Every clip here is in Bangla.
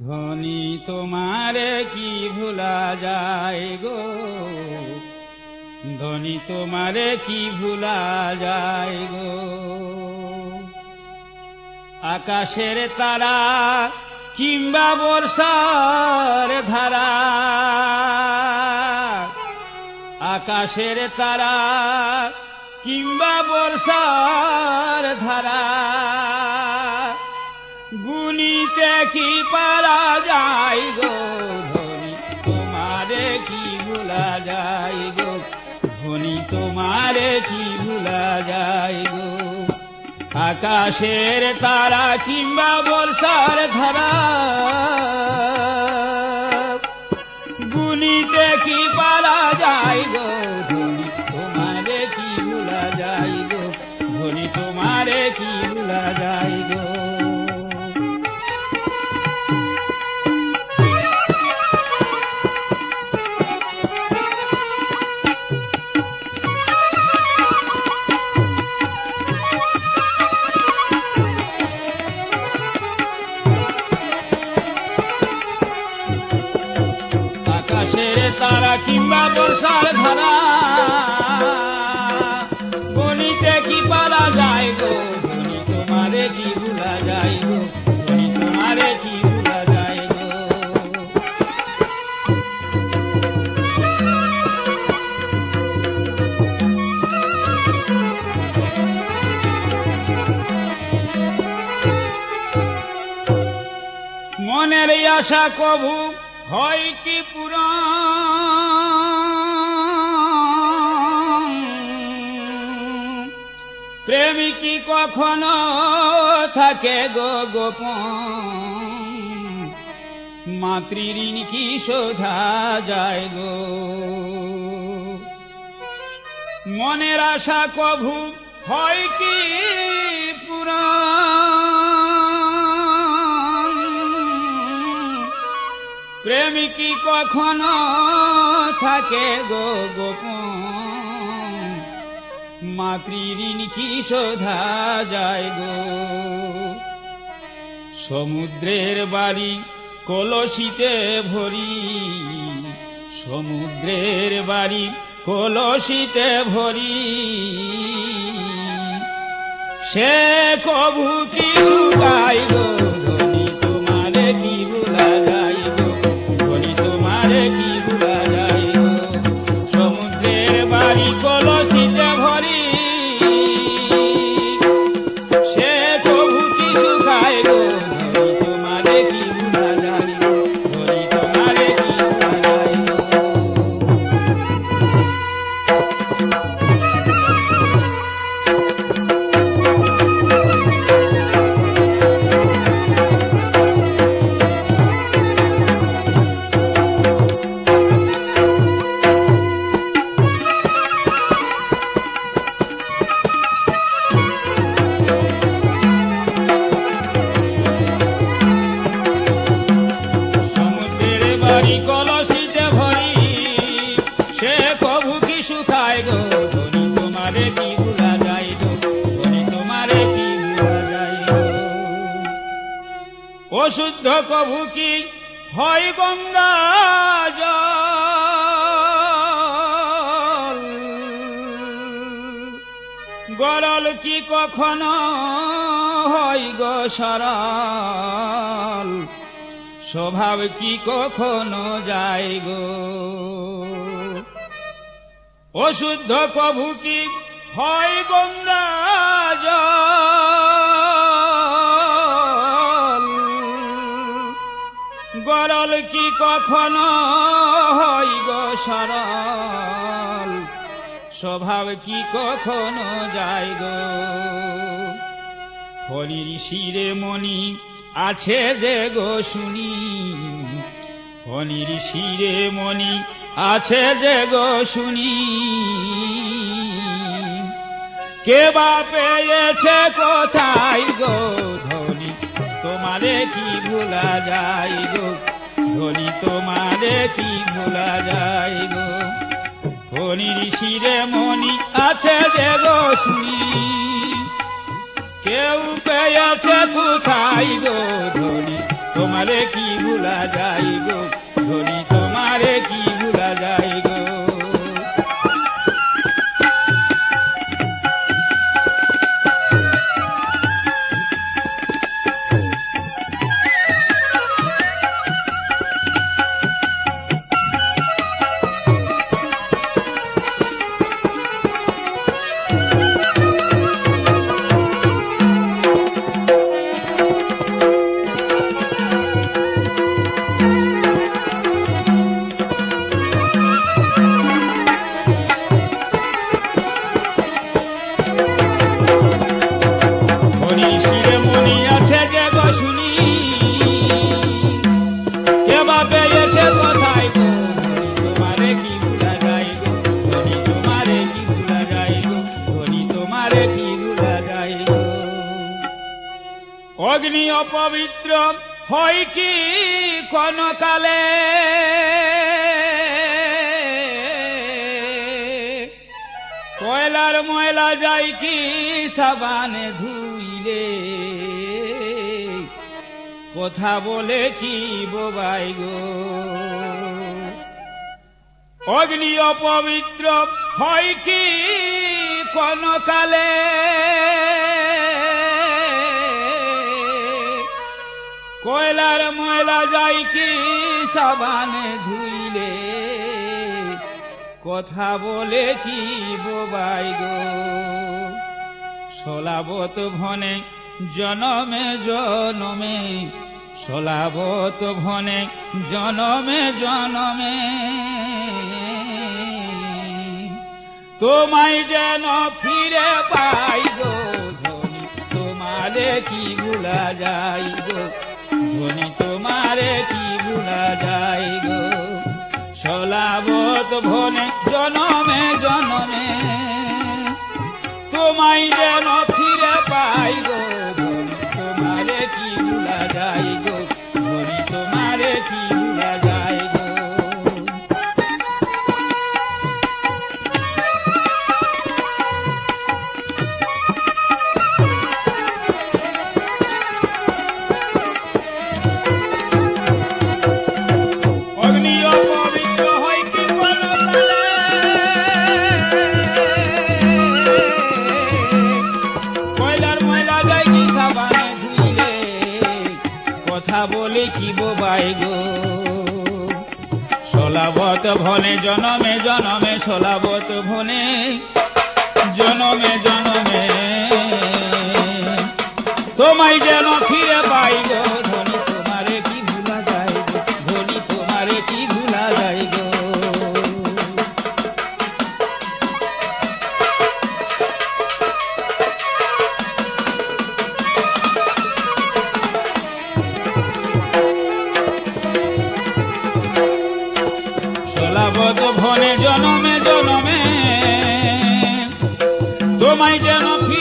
ধনী তোমারে কি ভুলা যায় গো? ধনী তোমারে কি ভুলা যায় গো? আকাশের তারা কিংবা বর্ষার ধারা, আকাশের তারা কিংবা বর্ষার ধারা। গুনিতে কি পারা যায় গো ধনী? তোমারে কি ভুলা যায় গো? ধনী তোমারে কি ভুলা যায় গো? আকাশের তারা কিংবা বর্ষার ধারা। গুনিতে কি পারা যায় গো ধনী? তোমারে কি ভুলা যায় গো? ধনী তোমারে কি ভুলা যায় আকাশের কিংবা বর্ষার ধারা। গণিতে কি পারা যায় গো? ধনী তোমারে কি ভুলা যায় গো? ধনী তোমারে কি ভুলা যায় গো? মনের আশা কভু হয় কি পুরাণ? প্রেমিকি কখনো থাকে গো গোপন? মাতৃঋণ কি শোধা যায় গো? মনের আশা কভু হয় কি পুরাণ? প্রেমিকি কখনো থাকে গো গোপন? মাতৃঋণ কি শোধা যায় গো? সমুদ্রের বাড়ি কলসিতে ভরি, সমুদ্রের বাড়ি কলসিতে ভরি। সে কবু কি শুকাই অশুদ্ধ কভু কি? হয় গঙ্গা গরল কি কখনো হয় গো সরল? স্বভাব কি কখনো যায় গো? অশুদ্ধ কভু কি? হয় গঙ্গা গরল কি কখনো হয় গো সরল? স্বভাব কি কখনো যায় গো? হরির শিরে মণি আছে যে গো শুনি। হনির শিরে মণি আছে যে গো শুনি। কে বা পেয়েছে কোথায় গো তোমারে কি ভুলা যায় গো? ধনী তোমারে কি ভুলা যায় গো? হনির শিরে মণি আছে দেব শুনি। কেউ পেয়েছে কোথায় গো ধনী? তোমারে কি ভুলা যাই অগ্নি অপবিত্র হয় কি কোন কালে কয়লার ময়লা যাই কি সাবানে ধুইলে? কথা বলে কি বোবাই গো? অগ্নি অপবিত্র হয় কি কোন কয়লার ময়লা যাই কি সাবানে ধুইলে? কথা বলে কি বোবাই গো? সলাবত ভনে জনমে জনমে সলাবত ভনে জনমে জনমে। তোমায় যেন ফিরে পাই গো ধনী তোমারে কি ভুলা যাই গো? ধনী তোমারে কি ভুলা যাই গো? সলাবত ভনে জনমে জনমে। তোমায় যেন কথা বলে কি বোবাই গো। সলাবত ভনে জনমে জনমে সলাবত ভনে, জনমে জনমে। তোমায় যেন ফিরে পাই গো।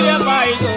তোমায় যেন